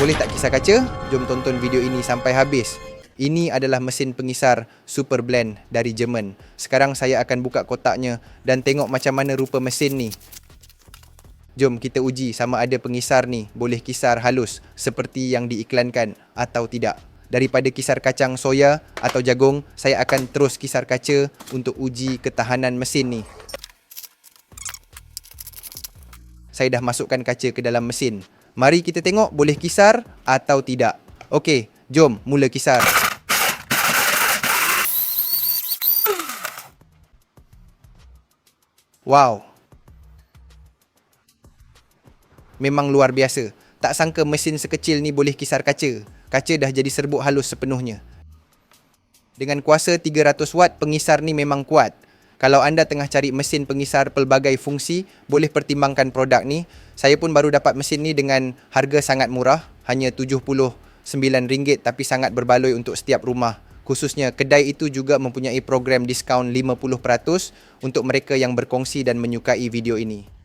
Boleh tak kisar kaca? Jom tonton video ini sampai habis. Ini adalah mesin pengisar Super Blend dari Jerman. Sekarang saya akan buka kotaknya dan tengok macam mana rupa mesin ni. Jom kita uji sama ada pengisar ni boleh kisar halus seperti yang diiklankan atau tidak. Daripada kisar kacang soya atau jagung, saya akan terus kisar kaca untuk uji ketahanan mesin ni. Saya dah masukkan kaca ke dalam mesin. Mari kita tengok boleh kisar atau tidak. Okey, jom mula kisar. Wow. Memang luar biasa. Tak sangka mesin sekecil ni boleh kisar kaca. Kaca dah jadi serbuk halus sepenuhnya. Dengan kuasa 300 watt, pengisar ni memang kuat. Kalau anda tengah cari mesin pengisar pelbagai fungsi, boleh pertimbangkan produk ni. Saya pun baru dapat mesin ni dengan harga sangat murah, hanya RM79 tapi sangat berbaloi untuk setiap rumah. Khususnya kedai itu juga mempunyai program diskaun 50% untuk mereka yang berkongsi dan menyukai video ini.